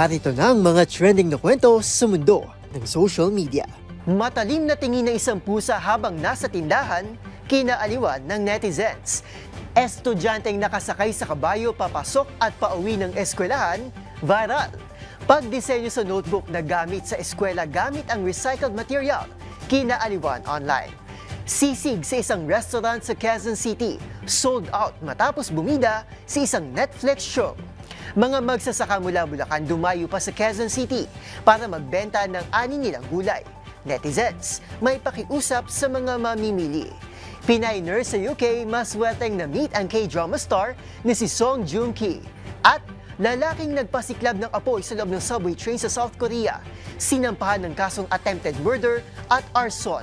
Narito na ang mga trending na kwento sa mundo ng social media. Matalim na tingin ng isang pusa habang nasa tindahan, kinaaliwan ng netizens. Estudyanteng nakasakay sa kabayo papasok at pauwi ng eskwelahan, viral. Pagdisenyo sa notebook na gamit sa eskwela gamit ang recycled material, kinaaliwan online. Sisig sa isang restaurant sa Quezon City, sold out matapos bumida sa isang Netflix show. Mga magsasaka mula Bulacan dumayo pa sa Quezon City para magbenta ng ani nilang gulay. Netizens, may pakiusap sa mga mamimili. Pinay nurse sa UK, mas welteng na meet ang K-drama star ni si Song Joong Ki. At lalaking nagpasiklab ng apoy sa loob ng subway train sa South Korea. Sinampahan ng kasong attempted murder at arson.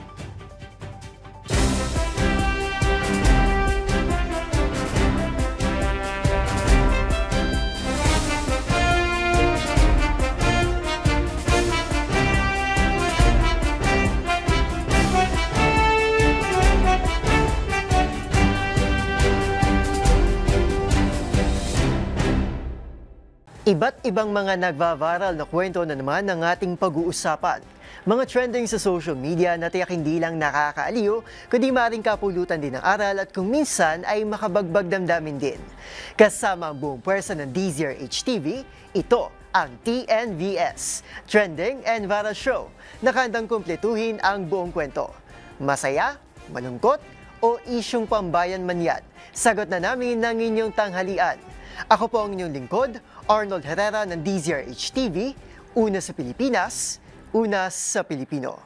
Iba't ibang mga nagva-viral na kwento na naman ng ating pag-uusapan. Mga trending sa social media na tiyak hindi lang nakakaaliw, kundi maring kapulutan din ng aral at kung minsan ay makabagbag damdamin din. Kasama ang buong pwersa ng DZRH TV, ito ang TNVS, Trending and Viral Show, na kandang kumpletuhin ang buong kwento. Masaya, malungkot, o isyong pambayan man yan? Sagot na namin ng inyong tanghalian. Ako po ang inyong lingkod, Arnold Herrera ng DZRH TV, una sa Pilipinas, una sa Pilipino.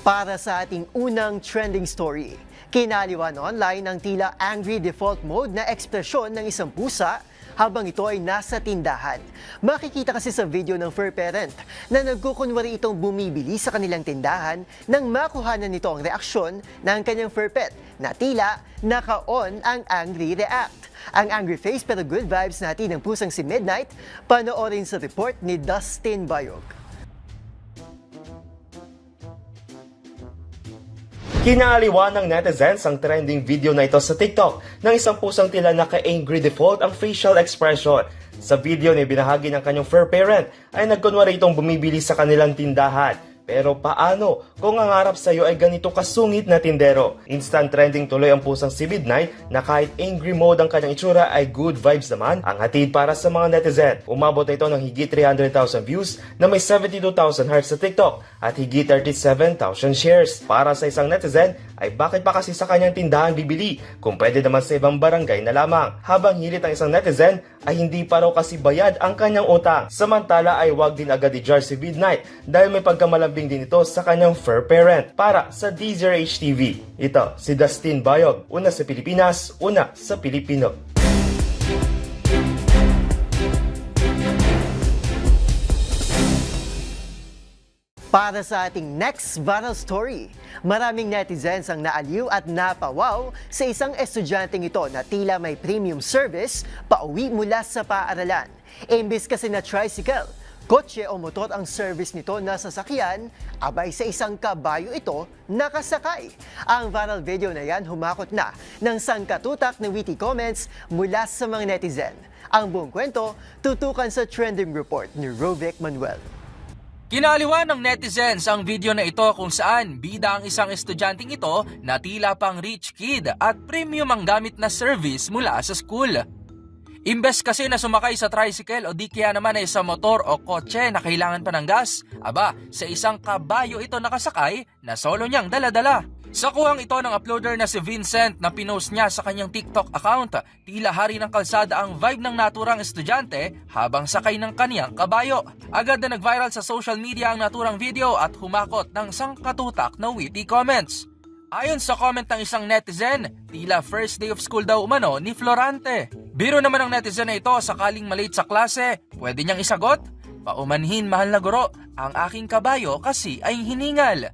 Para sa ating unang trending story, kinaliwan online ang tila angry default mode na ekspresyon ng isang pusa habang ito ay nasa tindahan. Makikita kasi sa video ng fur parent na nagkukunwari itong bumibili sa kanilang tindahan nang makuhanan nito ang reaksyon ng kanyang fur pet na tila naka-on ang angry react. Ang angry face pero good vibes natin ng pusang si Midnight, panoorin sa report ni Dustin Bayog. Kinaaliwan ng netizens ang trending video na ito sa TikTok ng isang pusang tila naka-angry default ang facial expression. Sa video na binahagi ng kanyang fur parent ay nagkunwari itong bumibili sa kanilang tindahan. Pero paano kung ang harap sa iyo ay ganito kasungit na tindero? Instant trending tuloy ang pusang si Midnight na kahit angry mode ang kanyang itsura ay good vibes naman ang hatid para sa mga netizen. Umabot na ito ng higit 300,000 views na may 72,000 hearts sa TikTok at higit 37,000 shares. Para sa isang netizen ay bakit pa kasi sa kanyang tindahan bibili kung pwede naman sa ibang barangay na lamang. Habang hilit ang isang netizen ay hindi pa raw kasi bayad ang kanyang utang. Samantala ay wag din agad i-jar si Midnight dahil may pagkamalambing din ito sa kanyang fur parent. Para sa DZRH TV, ito si Dustin Bayog, una sa Pilipinas, una sa Pilipino. Para sa ating next viral story, maraming netizens ang naaliw at napawaw sa isang estudyanteng ito na tila may premium service pauwi mula sa paaralan. Imbis kasi na tricycle, kotse o motor ang service nito na sasakyan, abay sa isang kabayo ito nakasakay. Ang viral video na yan humakot na ng sangkatutak na witty comments mula sa mga netizen. Ang buong kwento, tutukan sa trending report ni Rovic Manuel. Kinaliwan ng netizens ang video na ito kung saan bida ang isang estudyanteng ito na tila pang rich kid at premium ang gamit na service mula sa school. Imbes kasi na sumakay sa tricycle o di kaya naman ay sa motor o kotse na kailangan pa ng gas, aba, sa isang kabayo ito nakasakay na solo niyang daladala. Sa kuhang ito ng uploader na si Vincent na pinost niya sa kanyang TikTok account, tila hari ng kalsada ang vibe ng naturang estudyante habang sakay ng kaniyang kabayo. Agad na nag-viral sa social media ang naturang video at humakot ng sangkatutak na witty comments. Ayon sa comment ng isang netizen, tila first day of school daw umano ni Florante. Biro naman ng netizen na ito sakaling malate sa klase, pwede niyang isagot? Paumanhin mahal na guro, ang aking kabayo kasi ay hiningal.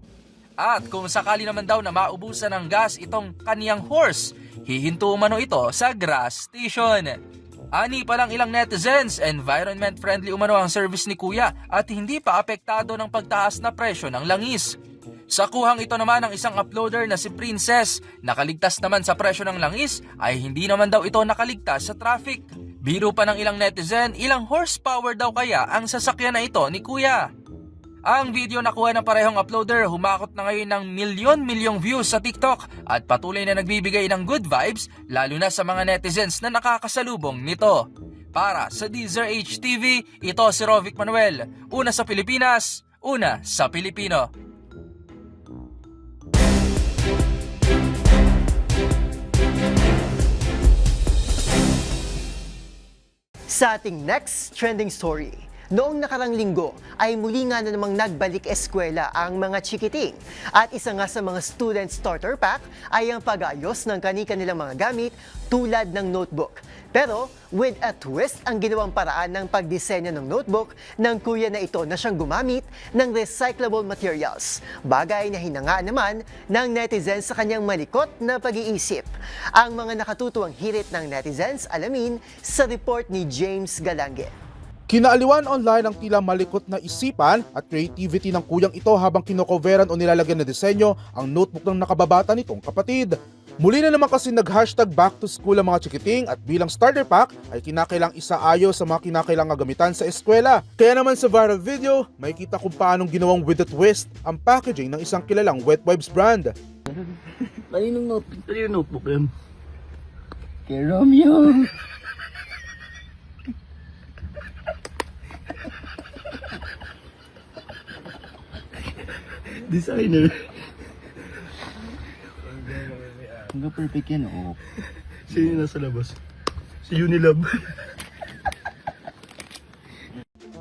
At kung sakali naman daw na maubusan ng gas itong kaniyang horse, hihinto umano ito sa grass station. Ani pa lang ilang netizens, environment friendly umano ang service ni Kuya at hindi pa apektado ng pagtaas na presyo ng langis. Sa kuhang ito naman ng isang uploader na si Princess, nakaligtas naman sa presyo ng langis ay hindi naman daw ito nakaligtas sa traffic. Biro pa ng ilang netizen, ilang horsepower daw kaya ang sasakyan na ito ni Kuya. Ang video na kuha ng parehong uploader humakot na ngayon ng milyon-milyong views sa TikTok at patuloy na nagbibigay ng good vibes lalo na sa mga netizens na nakakasalubong nito. Para sa Deezer HTV, ito si Rovic Manuel. Una sa Pilipinas, una sa Pilipino. Sa ating next trending story, noong nakarang linggo ay muli nga na namang nagbalik eskwela ang mga chikiting. At isa nga sa mga student starter pack ay ang pag-ayos ng kani-kanilang mga gamit tulad ng notebook. Pero with a twist ang ginawang paraan ng pagdisenyo ng notebook ng kuya na ito na siyang gumamit ng recyclable materials. Bagay na hinanga naman ng netizens sa kanyang malikot na pag-iisip. Ang mga nakatutuwang hirit ng netizens alamin sa report ni James Galange. Kinaaliwan online ang tila malikot na isipan at creativity ng kuyang ito habang kinocoveran o nilalagyan na disenyo ang notebook ng nakababata nitong kapatid. Muli na naman kasi nag-hashtag back to school ang mga chikiting at bilang starter pack ay kinakailang isaayos sa mga kinakailang gamitan sa eskwela. Kaya naman sa viral video, makikita kung paanong ginawang with a twist ang packaging ng isang kilalang wet wipes brand. Kaninong notebook? Ano yung notebook yan? Kay Romeo. Designer. Hanggang perfect yan, oo. Sino yung nasa labas? Si Unilab.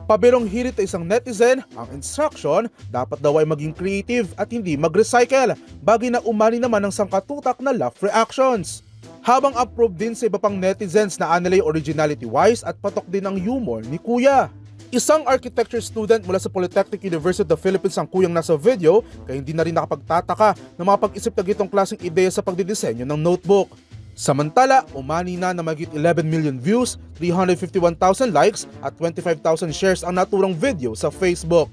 Pabirong hirit sa isang netizen, ang instruction dapat daw ay maging creative at hindi mag-recycle, bagay na umani naman ng sangkatutak na laugh reactions. Habang approved din sa iba pang netizens na analay originality-wise at patok din ang humor ni Kuya. Isang architecture student mula sa Polytechnic University of the Philippines ang kuyang nasa video kaya hindi na rin nakapagtataka na makapag-isip na gitong klaseng ideya sa pagdidisenyo ng notebook. Samantala, umani na na magit 11 million views, 351,000 likes at 25,000 shares ang naturang video sa Facebook.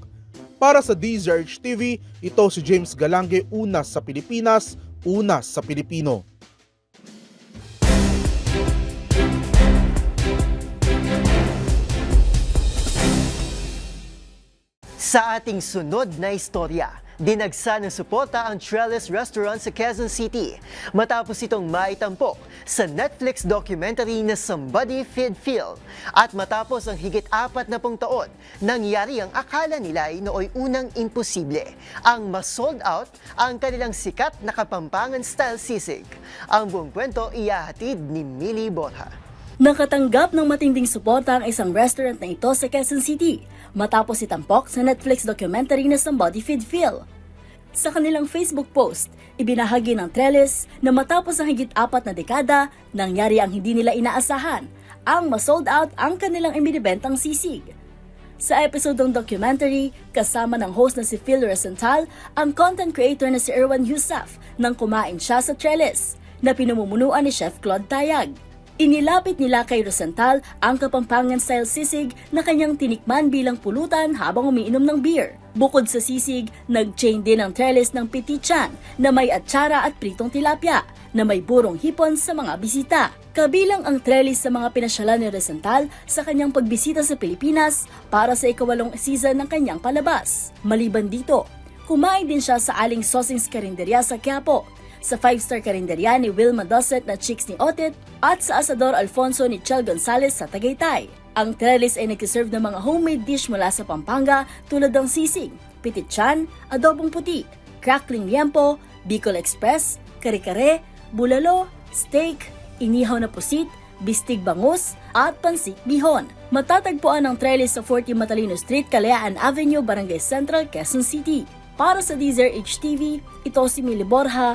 Para sa DZRH TV, ito si James Galange, una sa Pilipinas, una sa Pilipino. Sa ating sunod na istorya, dinagsa ng suporta ang Trellis Restaurant sa Quezon City matapos itong maitampok sa Netflix documentary na Somebody Feed Phil. At matapos ang higit apat na pong taon, nangyari ang akala nila ay nooy unang imposible. Ang mas-sold out ang kanilang sikat na kapampangan style sisig. Ang buong kwento iyahatid ni Millie Borja. Nakatanggap ng matinding suporta ang isang restaurant na ito sa Quezon City matapos itampok sa Netflix documentary na Somebody Feed Phil. Sa kanilang Facebook post, ibinahagi ng Trellis na matapos ang higit apat na dekada, nangyari ang hindi nila inaasahan, ang masold out ang kanilang iminibentang sisig. Sa episode ng documentary, kasama ng host na si Phil Rosenthal, ang content creator na si Erwan Yusuf nang kumain siya sa Trellis, na pinamumunuan ni Chef Claude Tayag. Inilapit nila kay Rosenthal ang Kapampangan-style sisig na kanyang tinikman bilang pulutan habang umiinom ng beer. Bukod sa sisig, nag-chain din ang trellis ng pitichan na may atsara at pritong tilapia na may burong hipon sa mga bisita. Kabilang ang trellis sa mga pinasyalan ni Rosenthal sa kanyang pagbisita sa Pilipinas para sa ikawalong season ng kanyang palabas. Maliban dito, kumain din siya sa Aling Sosings Karinderya sa Quiapo sa 5-star karinderya ni Wilma Dosset na Chicks ni Otit at sa Asador Alfonso ni Chel Gonzalez sa Tagaytay. Ang trellis ay nagsiserve ng mga homemade dish mula sa Pampanga tulad ng sisig, pitichan, adobong puti, crackling liempo, Bicol Express, kare-kare, bulalo, steak, inihaw na pusit, bistig bangus, at pansit bihon. Matatagpuan ang trellis sa 40 Matalino Street, Kalayaan Avenue, Barangay Central, Quezon City. Para sa Deezer HTV, ito si Mili Borja,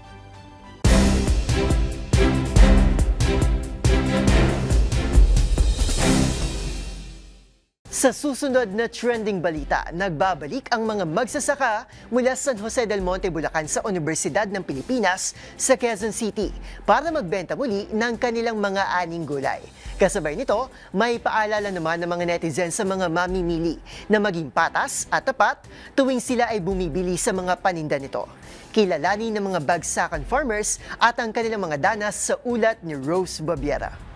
Sa susunod na trending balita, nagbabalik ang mga magsasaka mula San Jose del Monte, Bulacan sa Universidad ng Pilipinas sa Quezon City para magbenta muli ng kanilang mga aning gulay. Kasabay nito, may paalala naman ng mga netizen sa mga mamimili na maging patas at tapat tuwing sila ay bumibili sa mga paninda nito. Kilalanin ng mga bagsakan farmers at ang kanilang mga danas sa ulat ni Rose Babiera.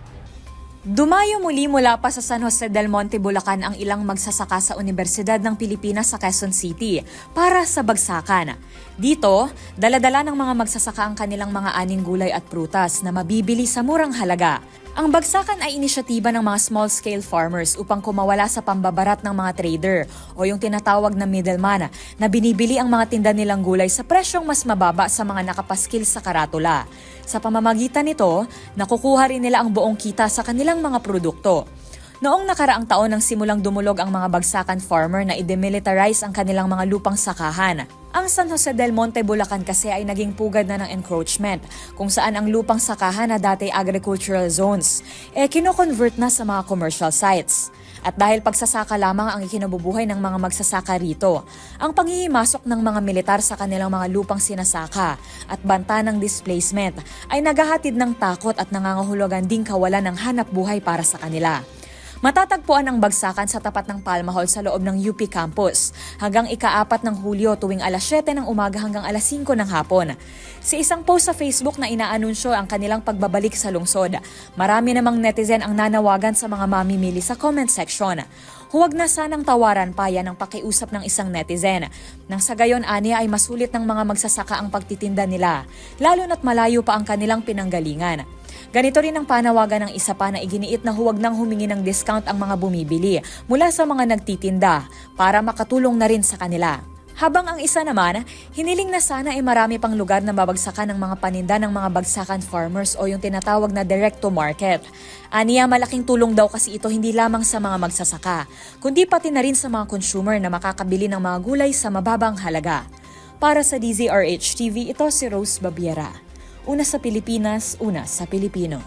Dumayo muli mula pa sa San Jose del Monte, Bulacan ang ilang magsasaka sa Universidad ng Pilipinas sa Quezon City para sa bagsakan. Dito, daladala ng mga magsasaka ang kanilang mga aning gulay at prutas na mabibili sa murang halaga. Ang bagsakan ay inisyatiba ng mga small-scale farmers upang kumawala sa pambabarat ng mga trader o yung tinatawag na middleman na binibili ang mga tinda nilang gulay sa presyong mas mababa sa mga nakapaskil sa karatula. Sa pamamagitan nito, nakukuha rin nila ang buong kita sa kanilang mga produkto. Noong nakaraang taon nang simulang dumulog ang mga bagsakan farmer na i-demilitarize ang kanilang mga lupang sakahan. Ang San Jose del Monte, Bulacan kasi ay naging pugad na ng encroachment kung saan ang lupang sakahan na dati agricultural zones eh kino-convert na sa mga commercial sites. At dahil pagsasaka lamang ang ikinabubuhay ng mga magsasaka rito, ang panghihimasok ng mga militar sa kanilang mga lupang sinasaka at banta ng displacement ay naghahatid ng takot at nangangahulugan ding kawalan ng hanap buhay para sa kanila. Matatagpuan ang bagsakan sa tapat ng Palma Hall sa loob ng UP campus hanggang ikaapat ng Hulyo tuwing alas 7 ng umaga hanggang alas 5 ng hapon. Sa isang post sa Facebook na inaanunsyo ang kanilang pagbabalik sa lungsod, marami namang netizen ang nanawagan sa mga mamimili sa comment section. Huwag na sanang tawaran pa yan ang pakiusap ng isang netizen. Nang sa gayon aniya ay masulit ng mga magsasaka ang pagtitinda nila, lalo na't malayo pa ang kanilang pinanggalingan. Ganito rin ang panawagan ng isa pa na iginiit na huwag nang humingi ng discount ang mga bumibili mula sa mga nagtitinda para makatulong na rin sa kanila. Habang ang isa naman, hiniling na sana ay marami pang lugar na babagsakan ng mga paninda ng mga bagsakan farmers o yung tinatawag na direct to market. Aniya malaking tulong daw kasi ito hindi lamang sa mga magsasaka, kundi pati na rin sa mga consumer na makakabili ng mga gulay sa mababang halaga. Para sa DZRH TV, ito si Rose Babiera. Una sa Pilipinas, una sa Pilipino.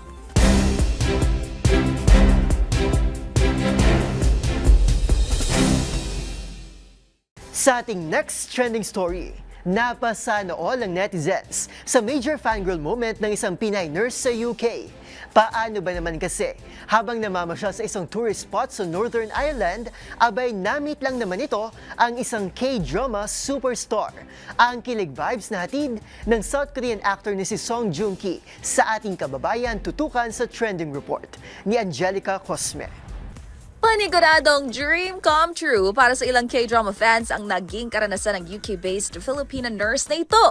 Sa ating next trending story, napasana all ang netizens sa major fangirl moment ng isang Pinay nurse sa UK. Paano ba naman kasi? Habang namamasyal sa isang tourist spot sa Northern Ireland, abay namit lang naman ito ang isang K-drama superstar. Ang kilig vibes na hatid ng South Korean actor ni si Song Joong Ki sa ating kababayan tutukan sa trending report ni Angelica Cosme. Paniguradong dream come true para sa ilang K-drama fans ang naging karanasan ng UK-based Filipina nurse na ito.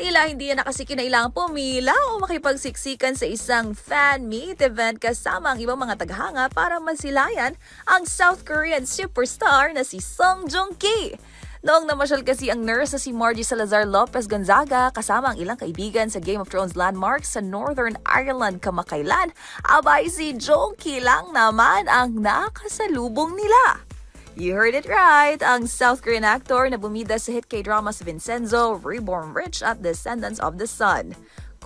Tila hindi na kasi kinailangang pumila o makipagsiksikan sa isang fan meet event kasama ang ibang mga taghanga para masilayan ang South Korean superstar na si Song Joong Ki. Noong namasyal kasi ang nurse na si Margie Salazar Lopez Gonzaga kasama ang ilang kaibigan sa Game of Thrones landmark sa Northern Ireland kamakailan, abay si Jonky lang naman ang nakasalubong nila. You heard it right! Ang South Korean actor na bumida sa hit K-dramas Vincenzo, Reborn Rich at Descendants of the Sun.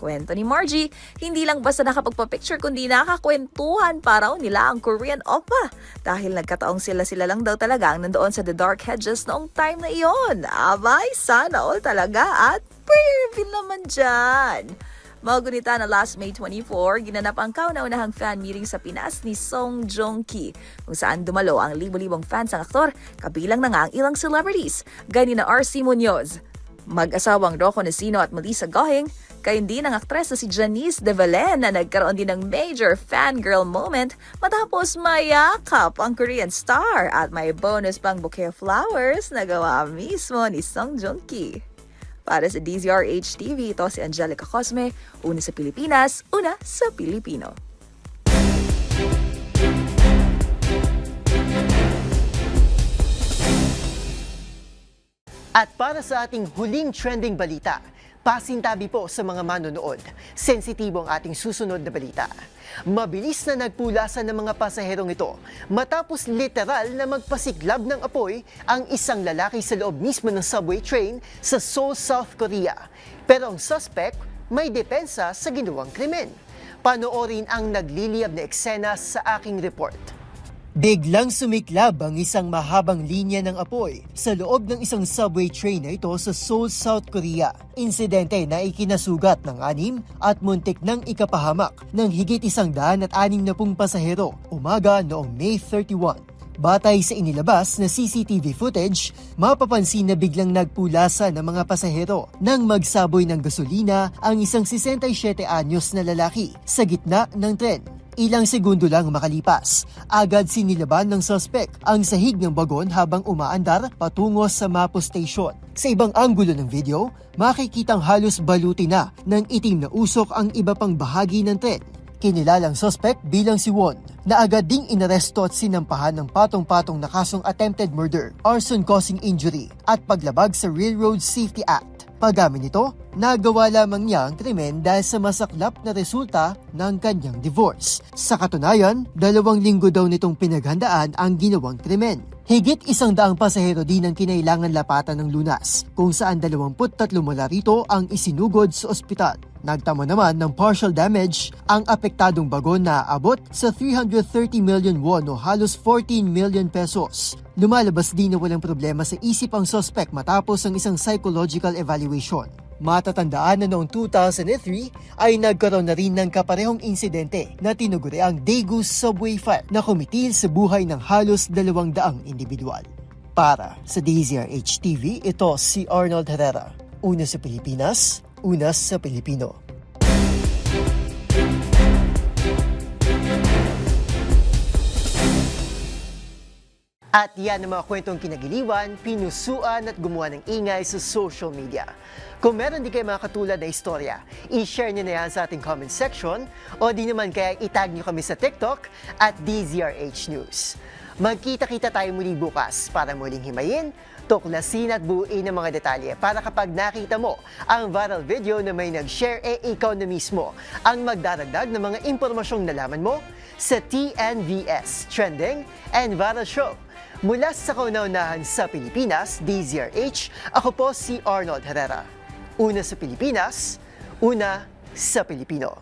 Kwento ni Margie, hindi lang basta nakapagpa-picture kundi nakakwentuhan pa raw nila ang Korean oppa. Dahil nagkataong sila-sila lang daw talaga ang nandoon sa The Dark Hedges noong time na iyon. Abay, sana all talaga at pre naman dyan. Magunita na last May 24, ginanap ang kauna-unahang fan meeting sa Pinas ni Song Joong Ki, kung saan dumalo ang libo-libong fans ng aktor, kabilang na nga ang ilang celebrities, gani na RC Munoz, mag-asawang Rocco Nacino at Melissa Gohing, kayo din ang aktres na si Janice De Valen na nagkaroon din ng major fangirl moment matapos mayakap ang Korean star at may bonus pang bouquet of flowers na gawa mismo ni Song Joong Ki. Para sa DZRH TV, ito si Angelica Cosme, una sa Pilipinas, una sa Pilipino. At para sa ating huling trending balita, pasintabi po sa mga manonood. Sensitibo ang ating susunod na balita. Mabilis na nagpulasan ng mga pasaherong ito matapos literal na magpasiklab ng apoy ang isang lalaki sa loob mismo ng subway train sa Seoul, South Korea. Pero ang suspect may depensa sa ginawang krimen. Panoorin ang nagliliyab na eksena sa aking report. Biglang sumiklab ang isang mahabang linya ng apoy sa loob ng isang subway train na ito sa Seoul, South Korea. Insidente na ikinasugat ng anim at muntik ng ikapahamak ng higit isang daan at anim na pung pasahero umaga noong May 31. Batay sa inilabas na CCTV footage, mapapansin na biglang nagpulasa ng mga pasahero nang magsaboy ng gasolina ang isang 67 anyos na lalaki sa gitna ng tren. Ilang segundo lang makalipas, agad sinilaban ng suspect ang sahig ng bagon habang umaandar patungo sa Mapo Station. Sa ibang anggulo ng video, makikitang halos baluti na ng itim na usok ang iba pang bahagi ng tren. Kinilalang suspect bilang si Won na agad ding inaresto at sinampahan ng patong-patong na kasong attempted murder, arson causing injury at paglabag sa Railroad Safety Act. Pagamin nito, nagawa lamang niya ang krimen dahil sa masaklap na resulta ng kanyang divorce. Sa katunayan, dalawang linggo daw nitong pinaghandaan ang ginawang krimen. Higit isang daang pasahero din ang kinailangan lapatan ng lunas, kung saan 23 mula rito ang isinugod sa ospital. Nagtama naman ng partial damage ang apektadong bagon na abot sa 330 million won o halos 14 million pesos. Lumalabas din na walang problema sa isip ang suspect matapos ang isang psychological evaluation. Matatandaan na noong 2003 ay nagkaroon na rin ng kaparehong insidente na tinuguri ang Daegu Subway Fire na kumitil sa buhay ng halos dalawang daang individual. Para sa DZRH TV, ito si Arnold Herrera. Una sa Pilipinas, una sa Pilipino. At yan ang mga kwentong kinagiliwan, pinusuan at gumawa ng ingay sa social media. Kung meron di kayo mga katulad na istorya, i-share nyo na yan sa ating comment section o di naman kaya itag nyo kami sa TikTok at DZRH News. Magkita-kita tayo muli bukas para muling himayin, tuklasin at buuin ang mga detalye para kapag nakita mo ang viral video na may nag-share eh ikaw na mismo ang magdaragdag ng mga impormasyong nalaman mo sa TNVS Trending and Viral Show. Mula sa kauna-unahan sa Pilipinas, DZRH, ako po si Arnold Herrera. Una sa Pilipinas, una sa Pilipino.